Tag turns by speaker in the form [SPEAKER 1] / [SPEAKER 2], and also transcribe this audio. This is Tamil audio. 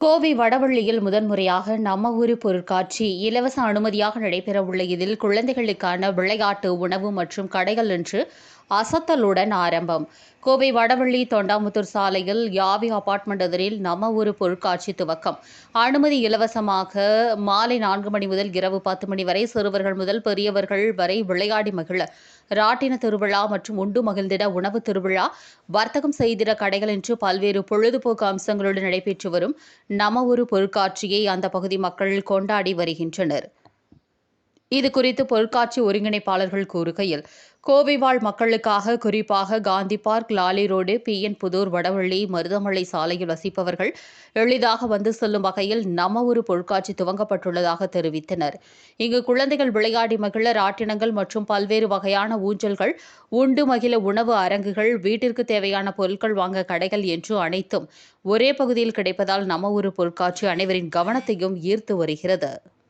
[SPEAKER 1] கோவை வடவள்ளியில் முதன்முறையாக நம்ம ஊரு பொருட்காட்சி இலவச அனுமதியாக நடைபெறவுள்ள இதில் குழந்தைகளுக்கான விளையாட்டு உணவு மற்றும் கடைகள் என்று அசத்தலுடன் ஆரம்பம். கோவை வடவள்ளி தொண்டாமுத்தூர் சாலையில் யாவி அபார்ட்மெண்ட் எதிரில் நம்ம ஊரு பொருட்காட்சி துவக்கம். அனுமதி இலவசமாக மாலை நான்கு மணி முதல் இரவு பத்து மணி வரை சிறுவர்கள் முதல் பெரியவர்கள் வரை விளையாடி மகிழ. ராட்டின திருவிழா மற்றும் உண்டு மகிழ்ந்திட உணவு திருவிழா வர்த்தகம் செய்திட கடைகள் என்று பல்வேறு பொழுதுபோக்கு அம்சங்களுடன் நடைபெற்று வரும். நம ஒரு பொருட்காட்சியை அந்த பகுதி மக்கள் கொண்டாடி வருகின்றனர். இது குறித்து பொருட்காட்சி ஒருங்கிணைப்பாளர்கள் கூறுகையில் கோவை வாழ் மக்களுக்காக குறிப்பாக Gandhi park Lawley road P. N. Pudur Vadavalli Marudhamalai சாலையில் வசிப்பவர்கள் எளிதாக வந்து செல்லும் வகையில் நம்ம ஒரு பொருட்காட்சி துவங்கப்பட்டுள்ளதாக தெரிவித்தனர். இங்கு குழந்தைகள் விளையாடி மகிழ ராட்டினங்கள் மற்றும் பல்வேறு வகையான ஊஞ்சல்கள் உண்டு மகிழ உணவு அரங்குகள் வீட்டிற்கு தேவையான பொருட்கள் வாங்க கடைகள் என்று அனைத்தும் ஒரே பகுதியில் கிடைப்பதால் நம்ம ஒரு பொருட்காட்சி அனைவரின் கவனத்தையும் ஈர்த்து வருகிறது.